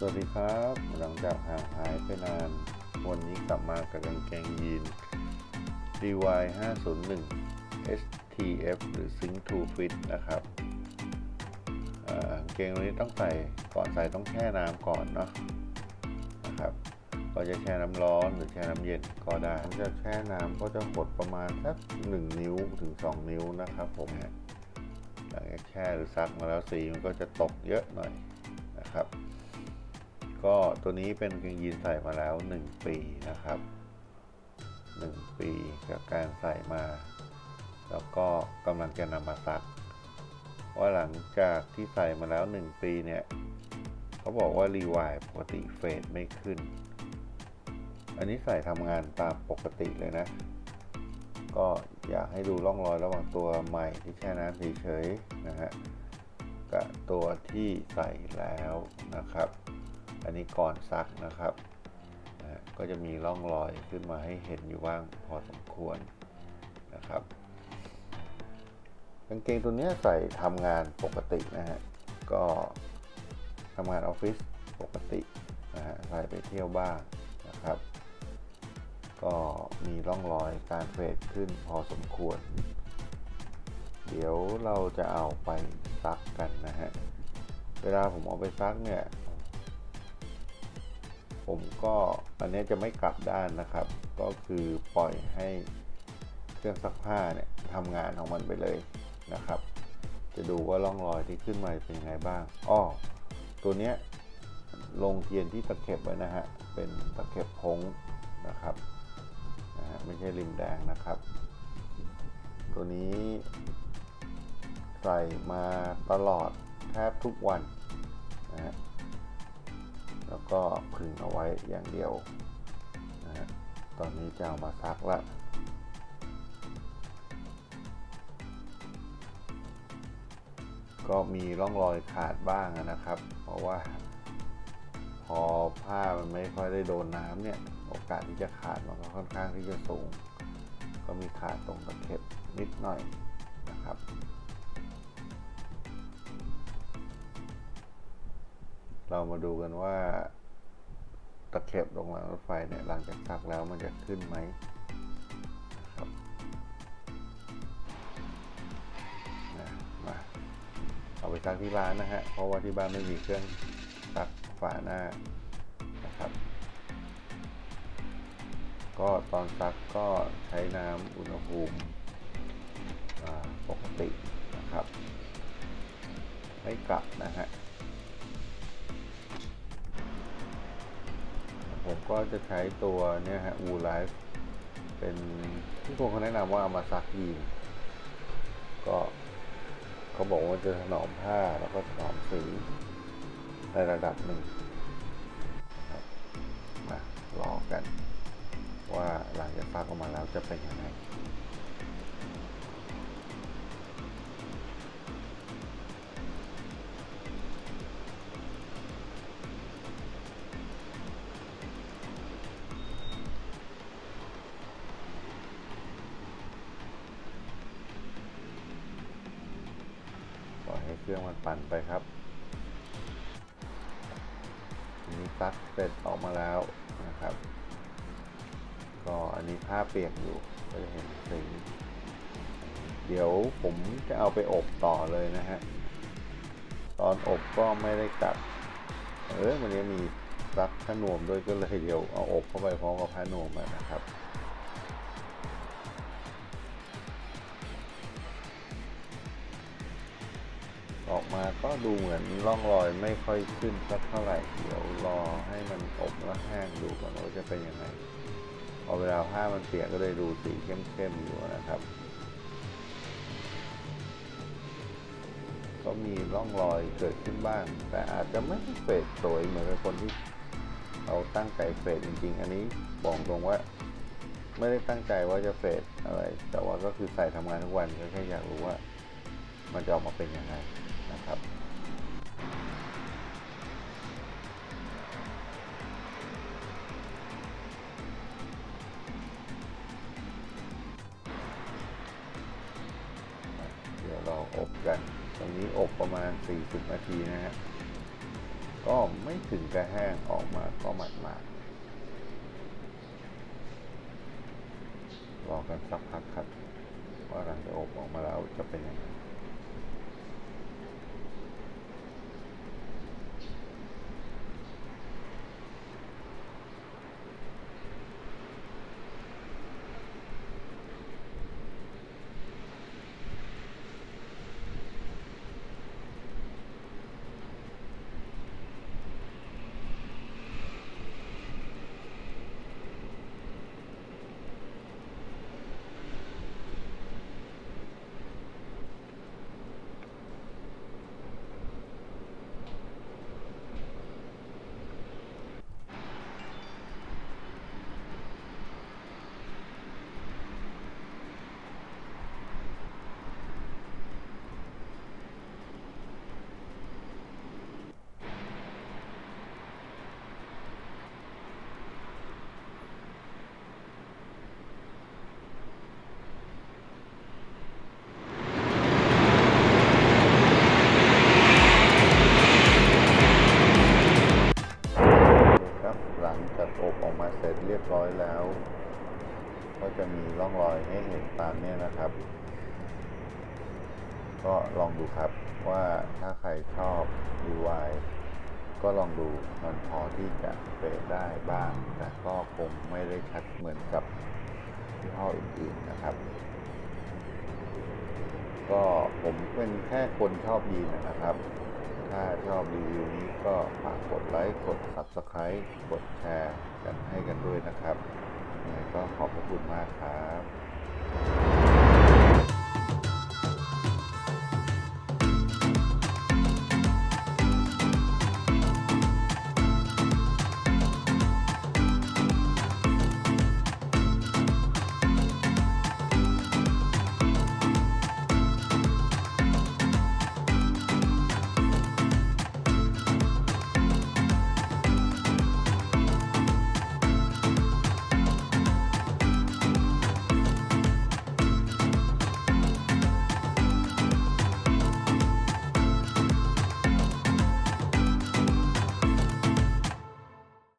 สวัสดีครับ หลังจากห่างหายไปนาน วันนี้กลับมากับกางเกงยีน DY 501 STF หรือ Sync to Fit นะครับกางเกงตัวนี้ต้องใส่ก่อนใส่ต้องแช่น้ำก่อนเนาะนะครับ ก็จะแช่น้ำร้อนหรือแช่น้ำเย็นก็ได้จะแช่น้ำก็จะหดประมาณสัก1นิ้วถึง 2 นิ้วนะครับผมหลังจากแช่หรือซักมาแล้วสีมันก็จะตกเยอะหน่อยนะครับ ก็ตัวนี้เป็นกางยีนใส่มาแล้ว 1 ปีนะครับ 1 ปีกับการใส่มา แล้วก็กำลังจะนำมาซัก ว่าหลังจากที่ใส่มาแล้ว 1 ปีเนี่ยเขาบอกว่ารีวายปกติเฟดไม่ขึ้น อันนี้ใส่ทำงานตามปกติเลยนะ ก็อยากให้ดูร่องรอยระหว่างตัวใหม่ที่แช่น้ำเฉยๆนะฮะกับตัวที่ใส่แล้วนะครับ อันนี้ก่อนซักนะครับนะก็จะมีร่องรอยขึ้นมาให้เห็นอยู่บ้างพอสมควรนะครับกางเกงตัวนี้ใส่ทำงานปกตินะฮะ ก็ทำงานออฟฟิศปกตินะฮะใส่ไปเที่ยวบ้างนะครับ ก็มีร่องรอยการเฟดขึ้นพอสมควร เดี๋ยวเราจะเอาไปซักกันนะฮะ เวลาผมเอาไปซักเนี่ย ผมก็อันนี้จะไม่กลับด้านนะครับ ก็คือปล่อยให้เครื่องซักผ้าเนี่ยทำงานของมันไปเลยนะครับ จะดูว่าร่องรอยที่ขึ้นมาเป็นยังไงบ้างอ้อตัวเนี้ยลงเทียนที่ตะเข็บไว้นะฮะ เป็นตะเข็บพงนะครับนะฮะไม่ใช่ริมแดงนะครับ ตัวนี้ใส่มาตลอดแทบทุกวันนะฮะ ก็ผึ่งเอาไว้อย่างเดียวนะฮะตอนนี้จะเอามาซักละก็มีร่องรอยขาดบ้างนะครับ เพราะว่า พอผ้ามันไม่ค่อยได้โดนน้ำเนี่ยโอกาสที่จะขาดมันก็ค่อนข้างที่จะสูง ก็มีขาดตรงตะเข็บนิดหน่อยนะครับ เรามาดูกันว่า ตะเข็บลงรางรถไฟเนี่ยหลังจากซักแล้วมันจะขึ้นไหมครับนะมาเอาไปซักที่บ้านนะฮะ เพราะว่าที่บ้านไม่มีเครื่องซักฝาหน้านะครับ ก็ตอนซักก็ใช้น้ำอุณหภูมิปกตินะครับ ไม่กลับนะฮะ ผมก็จะใช้ตัวเนี่ยฮะวูไลฟ์เป็นที่คนเขาแนะนำว่าเอามาซักยีนก็เขาบอกว่าจะถนอมผ้าแล้วก็ถนอมสีในระดับหนึ่งมาลองกัน ว่าหลังจากซักออกมาแล้วจะเป็นยังไง เครื่องมันปั่นไปครับอันนี้ซักเสร็จออกมาแล้วนะครับ ก็อันนี้ผ้าเปียกอยู่ก็จะเห็นสีเดี๋ยวผมจะเอาไปอบต่อเลยนะฮะ ตอนอบก็ไม่ได้กัด เออมันยังมีซักผ้านวมด้วยก็เลยเดี๋ยวเอาอบเข้าไปพร้อมกับผ้านวมนะครับ ออกมาก็ดูเหมือนร่องรอยไม่ค่อยขึ้นสักเท่าไหร่ เดี๋ยวรอให้มันอบแล้วแห้งดูก่อนว่าจะเป็นยังไงพอเวลาผ้ามันเปียกก็เลยดูสีเข้มๆอยู่นะครับก็มีร่องรอยเกิดขึ้นบ้าง แต่อาจจะไม่เฟดสวยเหมือนกับคนที่เราตั้งใจเฟดจริง ๆ อันนี้บอกตรงว่า ไม่ได้ตั้งใจว่าจะเฟดอะไร แต่ว่าก็คือใส่ทำงานทุกวันก็แค่อยากรู้ว่า มันจะออกมาเป็นยังไง นะครับเดี๋ยวเราอบกัน ตรงนี้อบประมาณ 40 นาทีนะฮะก็ไม่ถึงกระแห้งออกมาก็หมาดหมาดรอกันสักพักครับ ว่าหลังจากอบออกมาแล้วจะเป็นยังไง ครับหลังจากอบออกมาเสร็จเรียบร้อยแล้ว ก็จะมี ร่องรอยให้เห็นตามเนี้ยนะครับ ก็ลองดูครับว่าถ้าใครชอบ DIY ก็ลองดูมันพอที่จะเปะได้บ้าง แต่ก็คงไม่ได้ชัดเหมือนกับยี่ห้ออื่นๆนะครับ ก็ผมเป็นแค่คนชอบยีนนะครับ ถ้าชอบรีวิวนี้ก็ฝากกดไลค์ กด Subscribe กดแชร์กันให้กันด้วยนะครับยังไงก็ ขอบพระคุณมากครับ